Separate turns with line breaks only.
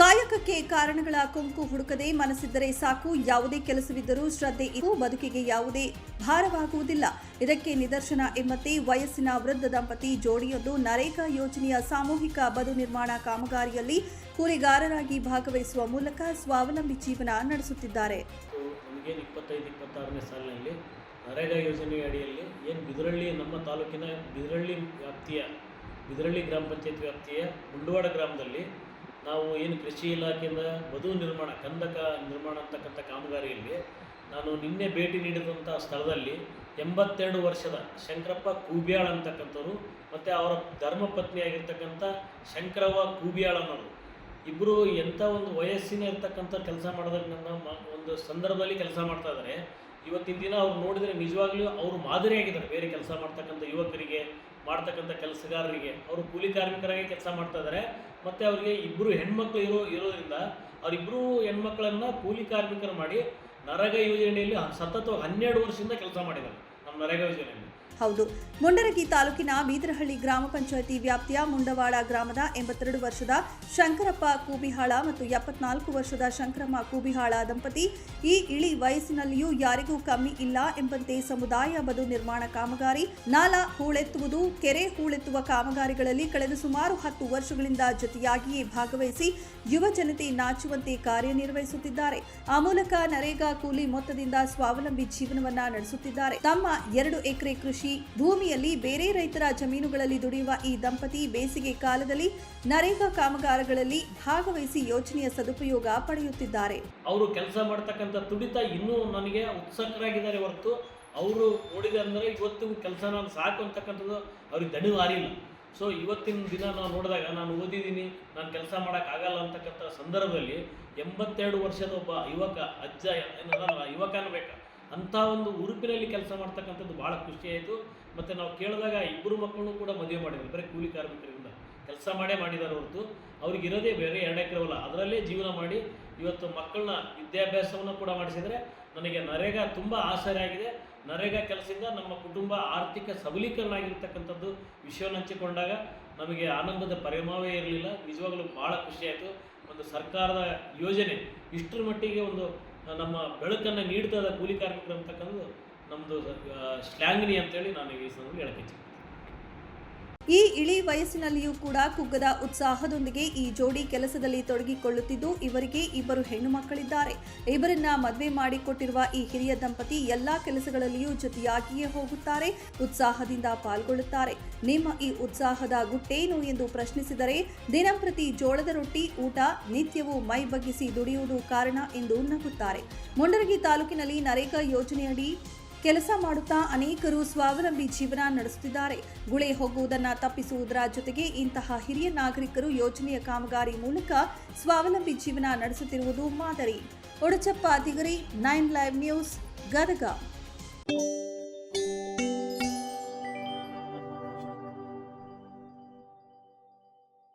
ಕಾಯಕಕ್ಕೆ ಕಾರಣಗಳ ಕುಂಕು ಹುಡುಕದೆ ಮನಸ್ಸಿದ್ದರೆ ಸಾಕು. ಯಾವುದೇ ಕೆಲಸವಿದ್ದರೂ ಶ್ರದ್ಧೆ ಇದ್ದು ಬದುಕಿಗೆ ಯಾವುದೇ ಭಾರವಾಗುವುದಿಲ್ಲ. ಇದಕ್ಕೆ ನಿದರ್ಶನ ಎಂಬಂತೆ ವಯಸ್ಸಿನ ವೃದ್ಧ ದಂಪತಿ ಜೋಡಿಯೊಂದು ನರೇಗಾ ಯೋಜನೆಯ ಸಾಮೂಹಿಕ ಬದು ನಿರ್ಮಾಣ ಕಾಮಗಾರಿಯಲ್ಲಿ ಕೂಲಿಗಾರರಾಗಿ ಭಾಗವಹಿಸುವ ಮೂಲಕ ಸ್ವಾವಲಂಬಿ ಜೀವನ ನಡೆಸುತ್ತಿದ್ದಾರೆ.
ಸಾಲಿನಲ್ಲಿ ನರೇಗಾ ಯೋಜನೆಯ ಅಡಿಯಲ್ಲಿ ಏನು ಬಿದರಳ್ಳಿ ನಮ್ಮ ತಾಲೂಕಿನ ಬಿದರಳ್ಳಿ ವ್ಯಾಪ್ತಿಯ, ಬಿದರಳ್ಳಿ ಗ್ರಾಮ ಪಂಚಾಯತ್ ವ್ಯಾಪ್ತಿಯ ಮುಂಡವಾಡ ಗ್ರಾಮದಲ್ಲಿ ನಾವು ಏನು ಕೃಷಿ ಇಲಾಖೆಯಿಂದ ಬದು ನಿರ್ಮಾಣ, ಕಂದಕ ನಿರ್ಮಾಣ ಅಂತಕ್ಕಂಥ ಕಾಮಗಾರಿಯಲ್ಲಿ ನಾನು ನಿನ್ನೆ ಭೇಟಿ ನೀಡಿದಂಥ ಸ್ಥಳದಲ್ಲಿ ಎಂಬತ್ತೆರಡು ವರ್ಷದ ಶಂಕರಪ್ಪ ಕೂಬ್ಯಾಳ್ ಅಂತಕ್ಕಂಥವ್ರು ಮತ್ತು ಅವರ ಧರ್ಮಪತ್ನಿ ಆಗಿರ್ತಕ್ಕಂಥ ಶಂಕರವ್ವ ಕೂಬ್ಯಾಳ್ ಅನ್ನೋರು. ಇಬ್ಬರು ಎಂಥ ಒಂದು ವಯಸ್ಸಿನ ಇರ್ತಕ್ಕಂಥ ಕೆಲಸ ಮಾಡೋದಕ್ಕೆ ನನ್ನ ಒಂದು ಸಂದರ್ಭದಲ್ಲಿ ಕೆಲಸ ಮಾಡ್ತಾ ಇದ್ದಾರೆ ಇವತ್ತಿನ ದಿನ ಅವ್ರು ನೋಡಿದರೆ ನಿಜವಾಗ್ಲೂ ಅವರು ಮಾದರಿಯಾಗಿದ್ದಾರೆ. ಬೇರೆ ಕೆಲಸ ಮಾಡ್ತಕ್ಕಂಥ ಯುವಕರಿಗೆ, ಮಾಡ್ತಕ್ಕಂಥ ಕೆಲಸಗಾರರಿಗೆ. ಅವರು ಕೂಲಿ ಕಾರ್ಮಿಕರಾಗಿ ಕೆಲಸ ಮಾಡ್ತಾ ಇದ್ದಾರೆ. ಮತ್ತು ಅವರಿಗೆ ಇಬ್ಬರು ಹೆಣ್ಮಕ್ಳು ಇರೋ, ಇರೋದ್ರಿಂದ ಅವರಿಬ್ಬರು ಹೆಣ್ಮಕ್ಳನ್ನು ಕೂಲಿ ಕಾರ್ಮಿಕರು ಮಾಡಿ ನರೇಗಾ ಯೋಜನೆಯಲ್ಲಿ ಸತತವಾಗಿ ಹನ್ನೆರಡು ವರ್ಷದಿಂದ ಕೆಲಸ ಮಾಡಿದ್ದಾರೆ ನಮ್ಮ ನರೇಗಾ ಯೋಜನೆಯಲ್ಲಿ.
ಹೌದು. ಮುಂಡರಗಿ ತಾಲೂಕಿನ ಬೀದರಹಳ್ಳಿ ಗ್ರಾಮ ಪಂಚಾಯಿತಿ ವ್ಯಾಪ್ತಿಯ ಮುಂಡವಾಡ ಗ್ರಾಮದ ಎಂಬತ್ತೆರಡು ವರ್ಷದ ಶಂಕರಪ್ಪ ಕೂಬಿಹಾಳ ಮತ್ತು ಎಪ್ಪತ್ನಾಲ್ಕು ವರ್ಷದ ಶಂಕರಮ್ಮ ಕೂಬಿಹಾಳ ದಂಪತಿ ಈ ಇಳಿ ವಯಸ್ಸಿನಲ್ಲಿಯೂ ಯಾರಿಗೂ ಕಮ್ಮಿ ಇಲ್ಲ ಎಂಬಂತೆ ಸಮುದಾಯ ಬದು ನಿರ್ಮಾಣ ಕಾಮಗಾರಿ, ನಾಲ ಹೂಳೆತ್ತುವುದು, ಕೆರೆ ಹೂಳೆತ್ತುವ ಕಾಮಗಾರಿಗಳಲ್ಲಿ ಕಳೆದ ಸುಮಾರು ಹತ್ತು ವರ್ಷಗಳಿಂದ ಜೊತೆಯಾಗಿಯೇ ಭಾಗವಹಿಸಿ ಯುವ ಜನತೆ ನಾಚುವಂತೆ ಕಾರ್ಯನಿರ್ವಹಿಸುತ್ತಿದ್ದಾರೆ. ಆ ಮೂಲಕ ನರೇಗಾ ಕೂಲಿ ಮೊತ್ತದಿಂದ ಸ್ವಾವಲಂಬಿ ಜೀವನವನ್ನ ನಡೆಸುತ್ತಿದ್ದಾರೆ. ತಮ್ಮ ಎರಡು ಎಕರೆ ಕೃಷಿ ಭೂಮಿಯಲ್ಲಿ ಬೇರೆ ರೈತರ ಜಮೀನುಗಳಲ್ಲಿ ದುಡಿಯುವ ಈ ದಂಪತಿ ಬೇಸಿಗೆ ಕಾಲದಲ್ಲಿ ನರೇಗಾ ಕಾಮಗಾರಿಗಳಲ್ಲಿ ಭಾಗವಹಿಸಿ ಯೋಜನೆಯ ಸದುಪಯೋಗ ಪಡೆಯುತ್ತಿದ್ದಾರೆ.
ಅವರು ಕೆಲಸ ಮಾಡ್ತಕ್ಕಂಥ ತುಡಿತ ಇನ್ನೂ ನನಗೆ ಉತ್ಸುಕರಾಗಿದ್ದಾರೆ ಹೊರತು ಅವರು ನೋಡಿದೆ ಅಂದರೆ ಇವತ್ತು ಕೆಲಸ ನಾನು ಸಾಕು ಅಂತಕ್ಕಂಥದ್ದು ಅವ್ರಿಗೆ ದಣಿವಾರಿಲ್ಲ. ಸೊ ಇವತ್ತಿನ ದಿನ ನಾವು ನೋಡಿದಾಗ ನಾನು ಓದಿದ್ದೀನಿ, ನಾನು ಕೆಲಸ ಮಾಡೋಕ್ಕಾಗಲ್ಲ ಅಂತಕ್ಕಂಥ ಸಂದರ್ಭದಲ್ಲಿ ಎಂಬತ್ತೆರಡು ವರ್ಷದ ಒಬ್ಬ ಯುವಕ, ಅಜ್ಜ ಏನಲ್ಲ ಯುವಕ ಅನ್ಬೇಕು ಅಂಥ ಒಂದು ಉರುಪಿನಲ್ಲಿ ಕೆಲಸ ಮಾಡ್ತಕ್ಕಂಥದ್ದು ಭಾಳ ಖುಷಿಯಾಯಿತು ಮತ್ತು ನಾವು ಕೇಳಿದಾಗ ಇಬ್ಬರು ಮಕ್ಕಳನ್ನು ಕೂಡ ಮದುವೆ ಮಾಡಿದ್ರು. ಬರೀ ಕೂಲಿ ಕಾರ್ಮಿಕರಿಂದ. ಕೆಲಸ ಮಾಡೇ ಮಾಡಿದ್ದಾರೆ ಹೊರತು. ಅವ್ರಿಗೆ ಇರೋದೇ ಬೇರೆ ಎರಡು ಎಕರೆ ಅದರಲ್ಲೇ ಜೀವನ ಮಾಡಿ ಇವತ್ತು ಮಕ್ಕಳನ್ನ ವಿದ್ಯಾಭ್ಯಾಸವನ್ನು ಕೂಡ ಮಾಡಿಸಿದರೆ ನನಗೆ ನರೇಗಾ ತುಂಬ ಆಸರೆ ಆಗಿದೆ. ನರೇಗಾ ಕೆಲಸದಿಂದ ನಮ್ಮ ಕುಟುಂಬ ಆರ್ಥಿಕ ಸಬಲೀಕರಣ ಆಗಿರ್ತಕ್ಕಂಥದ್ದು ವಿಷಯವನ್ನು ಹಂಚಿಕೊಂಡಾಗ ನಮಗೆ ಆನಂದದ ಪರಿಮಾವೇ ಇರಲಿಲ್ಲ. ನಿಜವಾಗಲೂ ಭಾಳ ಖುಷಿಯಾಯಿತು ಒಂದು ಸರ್ಕಾರದ ಯೋಜನೆ ಇಷ್ಟರ ಮಟ್ಟಿಗೆ ಒಂದು ನಮ್ಮ ಬೆಳಕನ್ನು ನೀಡ್ತದ ಕೂಲಿ ಕಾರ್ಮಿಕರು ಅಂತಕ್ಕಂಥದ್ದು ನಮ್ಮದು ಶ್ಲಾಂಗ್ನಿ ಅಂತೇಳಿ ನಾನು ಈ ಸಂದರ್ಭದಲ್ಲಿ ಹೇಳಕ್ಕೆ
ಈ ಇಳಿ ವಯಸ್ಸಿನಲ್ಲಿಯೂ ಕೂಡ ಕುಗ್ಗದ ಉತ್ಸಾಹದೊಂದಿಗೆ ಈ ಜೋಡಿ ಕೆಲಸದಲ್ಲಿ ತೊಡಗಿಕೊಳ್ಳುತ್ತಿದ್ದು, ಇವರಿಗೆ ಇಬ್ಬರು ಹೆಣ್ಣು ಮಕ್ಕಳಿದ್ದಾರೆ. ಇಬ್ಬರನ್ನ ಮದುವೆ ಮಾಡಿಕೊಟ್ಟಿರುವ ಈ ಹಿರಿಯ ದಂಪತಿ ಎಲ್ಲಾ ಕೆಲಸಗಳಲ್ಲಿಯೂ ಜೊತೆಯಾಗಿಯೇ ಹೋಗುತ್ತಾರೆ, ಉತ್ಸಾಹದಿಂದ ಪಾಲ್ಗೊಳ್ಳುತ್ತಾರೆ. ನಿಮ್ಮ ಈ ಉತ್ಸಾಹದ ಗುಟ್ಟೇನು ಎಂದು ಪ್ರಶ್ನಿಸಿದರೆ ದಿನಂಪ್ರತಿ ಜೋಳದ ರೊಟ್ಟಿ, ಊಟ, ನಿತ್ಯವೂ ಮೈ ಬಗ್ಗಿಸಿ ದುಡಿಯುವುದು ಕಾರಣ ಎಂದು ನಗುತ್ತಾರೆ. ಮುಂಡರಗಿ ತಾಲೂಕಿನಲ್ಲಿ ನರೇಗಾ ಯೋಜನೆಯಡಿ ಕೆಲಸ ಮಾಡುತ್ತಾ ಅನೇಕರು ಸ್ವಾವಲಂಬಿ ಜೀವನ ನಡೆಸುತ್ತಿದ್ದಾರೆ. ಗುಳೆ ಹೋಗುವುದನ್ನ ತಪ್ಪಿಸುವುದರ ಜೊತೆಗೆ ಇಂತಹ ಹಿರಿಯ ನಾಗರಿಕರು ಯೋಜನೆಯ ಕಾಮಗಾರಿ ಮೂಲಕ ಸ್ವಾವಲಂಬಿ ಜೀವನ ನಡೆಸುತ್ತಿರುವುದು ಮಾದರಿ. Odachappa Digari nine live news, Gadag.